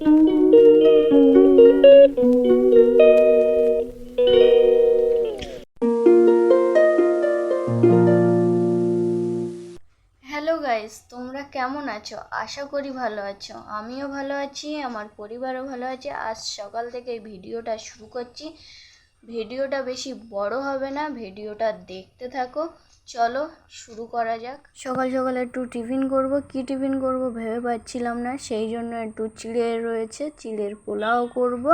Hello guys, তোমরা কেমন আছো? আশা করি ভালো আছো। আমিও ভালো আছি, আমার পরিবারও ভালো আছে। আজ সকাল থেকে ভিডিওটা শুরু করছি। ভিডিওটা বেশি বড় হবে না, ভিডিওটা দেখতে থাকো। চলো শুরু করা যাক। সকাল সকাল একটু টিফিন করব। কি টিফিন করব ভেবে পাচ্ছিলাম না। সেই জন্য একটু চিড়ে রয়েছে, চিড়ের পোলাও করব।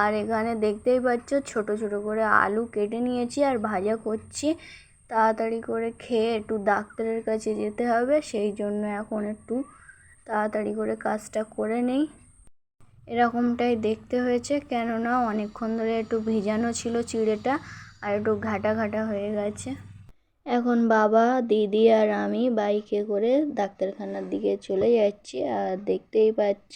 আর এখানে দেখতেই পাচ্ছ, ছোট ছোট করে আলু কেটে নিয়েছি আর ভাজা করছি। তাড়াতাড়ি করে খেয়ে একটু ডাক্তারের কাছে যেতে হবে। সেই জন্য এখন একটু তাড়াতাড়ি করে কাজটা করে নেই। এরকমটাই দেখতে হয়েছে। কেননা অনেকক্ষণ ধরে একটু ভিজানো ছিল চিড়েটা আর একটু ঘাটা ঘাটা হয়ে গেছে। এখন বাবা, দিদি আর আমি বাইকে করে ডাক্তারখানার দিকে চলে যাচ্ছি। আর দেখতেই পাচ্ছ,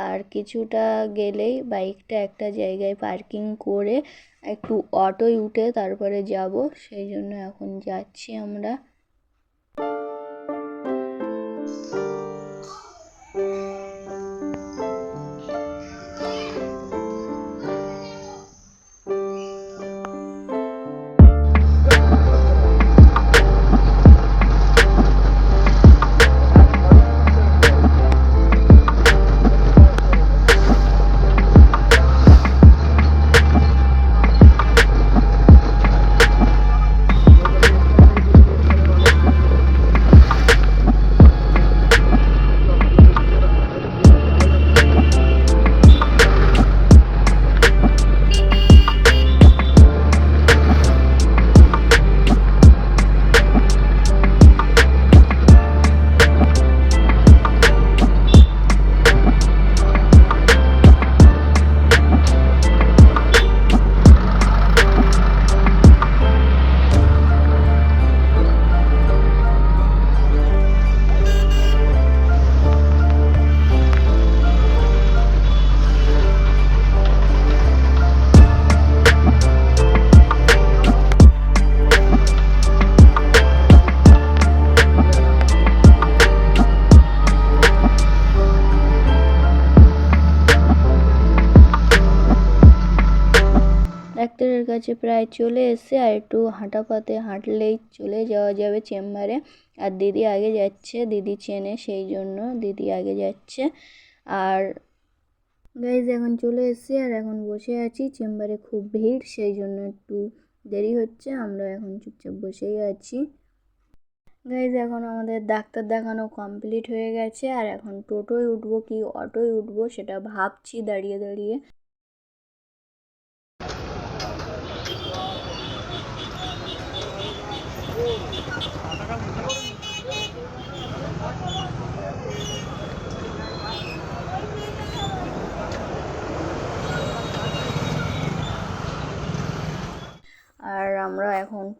আর কিছুটা গেলেই বাইকটা একটা জায়গায় পার্কিং করে একটু অটোয় উঠে তারপরে যাব। সেই জন্য এখন যাচ্ছি আমরা। ডাক্তারের কাছে প্রায় চলে এসে আর একটু হাঁটা পাতে হাঁটলেই চলে যাওয়া যাবে চেম্বারে। আর দিদি আগে যাচ্ছে, দিদি চেনে সেই জন্য দিদি আগে যাচ্ছে। আর গাইজ এখন চলে এসেছি আর এখন বসে আছি। চেম্বারে খুব ভিড়, সেই জন্য একটু দেরি হচ্ছে, আমরা এখন চুপচাপ বসেই আছি। গাইজ এখন আমাদের ডাক্তার দেখানো কমপ্লিট হয়ে গেছে। আর এখন টোটোয় উঠবো কি অটোয় উঠবো সেটা ভাবছি দাঁড়িয়ে দাঁড়িয়ে।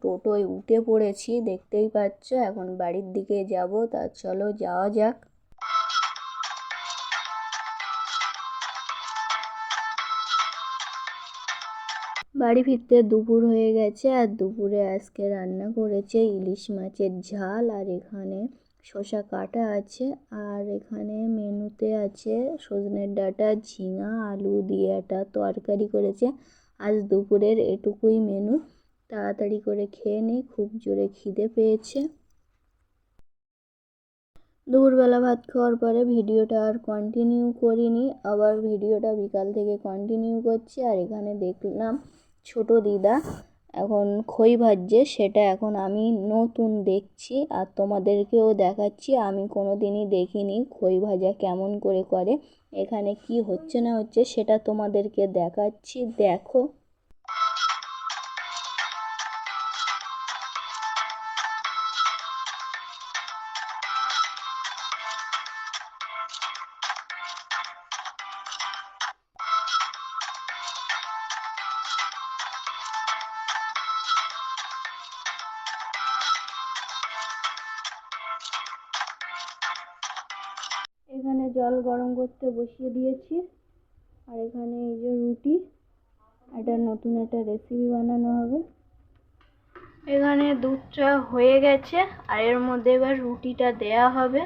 টোটোয় উঠে পড়েছি, দেখতেই পাচ্ছ, এখন বাড়ির দিকে যাব। তা চলো যাওয়া যাক। বাড়ি ফিরতে দুপুর হয়ে গেছে, আর দুপুরে আজকে রান্না করেছে ইলিশ মাছের ঝাল, আর এখানে শসা কাটা আছে, আর এখানে মেনুতে আছে সজনের ডাঁটা, ঝিঙা, আলু দিয়ে একটা তরকারি করেছে। আজ দুপুরের এটুকুই মেনু। তাড়াতাড়ি করে খেয়ে নিই খুব জোরে খিদে পেয়েছে। দুপুরবেলা ভাত খাওয়ার পরে ভিডিওটা আর কন্টিনিউ করিনি, আবার ভিডিওটা বিকাল থেকে কন্টিনিউ করছি, আর এখানে দেখলাম ছোট দিদা এখন খই ভাজছে, সেটা এখন আমি নতুন দেখছি আর তোমাদেরকেও দেখাচ্ছি, আমি কোনো দিনই দেখিনি খই ভাজা কেমন করে করে, এখানে কি হচ্ছে না হচ্ছে সেটা তোমাদেরকে দেখাচ্ছি, দেখো। এখানে জল গরম করতে বসিয়ে দিয়েছি। আর এখানে এই যে রুটি একটা নতুন একটা রেসিপি বানানো হবে। এখানে দুধটা হয়ে গেছে, আর এর মধ্যে এবার রুটিটা দেয়া হবে,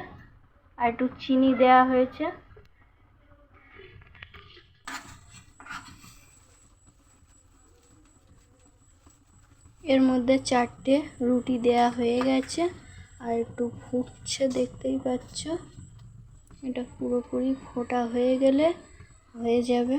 আর একটু চিনি দেয়া হয়েছে। এর মধ্যে চারটে রুটি দেয়া হয়ে গেছে, আর একটু ফুটছে দেখতেই পাচ্ছ। এটা পুরোপুরি ফোটা হয়ে গেলে হয়ে যাবে।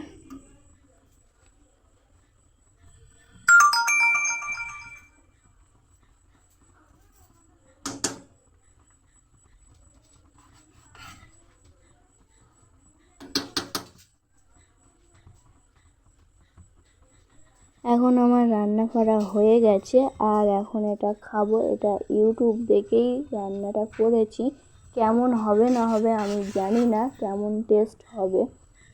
এখন আমার রান্না করা হয়ে গেছে, আর এখন এটা খাব। এটা ইউটিউব দেখেই রান্নাটা করেছি। কেমন হবে না হবে আমি জানি না, কেমন টেস্ট হবে।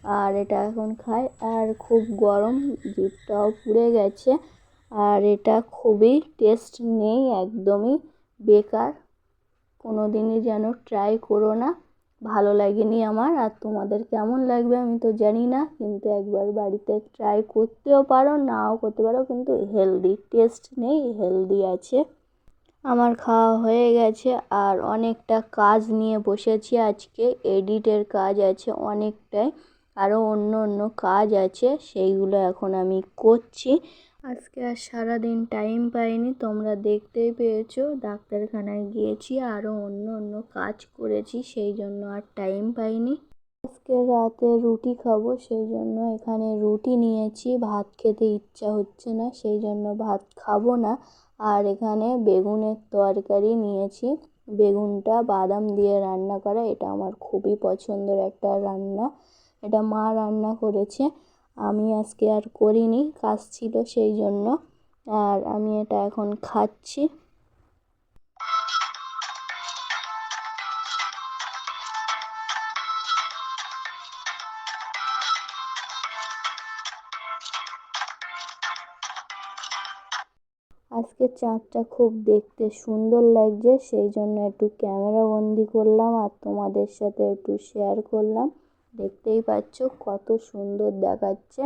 আর এটা এখন খাই, আর খুব গরম, জিভটাও পুড়ে গেছে। আর এটা খুবই টেস্ট নেই, একদমই বেকার। কোনো দিনই যেন ট্রাই করো না। ভালো লাগেনি আমার, আর তোমাদের কেমন লাগবে আমি তো জানি না, কিন্তু একবার বাড়িতে ট্রাই করতেও পারো, নাও করতে পারো, কিন্তু হেলদি টেস্ট নেই হেলদি আছে। আমার খাওয়া হয়ে গেছে আর অনেকটা কাজ নিয়ে বসেছি আজকে। এডিটের কাজ আছে অনেকটাই, আরও অন্য অন্য কাজ আছে, সেইগুলো এখন আমি করছি। আজকে আর সারাদিন টাইম পাইনি, তোমরা দেখতেই পেয়েছ। ডাক্তারখানায় গিয়েছি, আরও অন্য অন্য কাজ করেছি, সেই জন্য আর টাইম পাইনি। আজকে রাতে রুটি খাব, সেই জন্য এখানে রুটি নিয়েছি। ভাত খেতে ইচ্ছা হচ্ছে না, সেই জন্য ভাত খাব না। আর এখানে বেগুনের তরকারি নিয়েছি। বেগুনটা বাদাম দিয়ে রান্না করা, এটা আমার খুবই পছন্দের একটা রান্না। এটা মা রান্না করেছে। আমি আজকে আর করিনি, কাজ ছিল সেই জন্য। আর আমি এটা এখন খাচ্ছি। আজকে চাঁদটা খুব দেখতে সুন্দর লাগছে, সেই জন্য একটু ক্যামেরা বন্দি করলাম আর তোমাদের সাথে একটু শেয়ার করলাম। দেখতেই পাচ্ছ কত সুন্দর দেখাচ্ছে,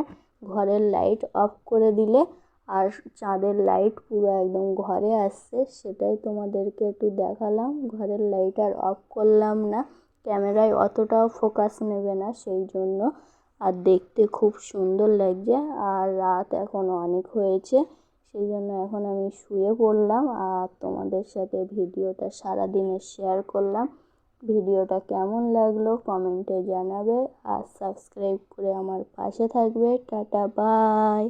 ঘরের লাইট অফ করে দিলে আর চাঁদের লাইট পুরো একদম ঘরে আসছে, সেটাই তোমাদেরকে একটু দেখালাম। ঘরের লাইট আর অফ করলাম না ক্যামেরায় অতটাও ফোকাস নেবে না, সেই জন্য। আর দেখতে খুব সুন্দর লাগছে, আর রাত এখন অনেক হয়েছে। সেই জন্য এখন আমি শুয়ে পড়লাম আর তোমাদের সাথে ভিডিওটা সারা দিনের শেয়ার করলাম। ভিডিওটা কেমন লাগল কমেন্টে জানাবে আর সাবস্ক্রাইব করে আমার পাশে থাকবে। Tata bye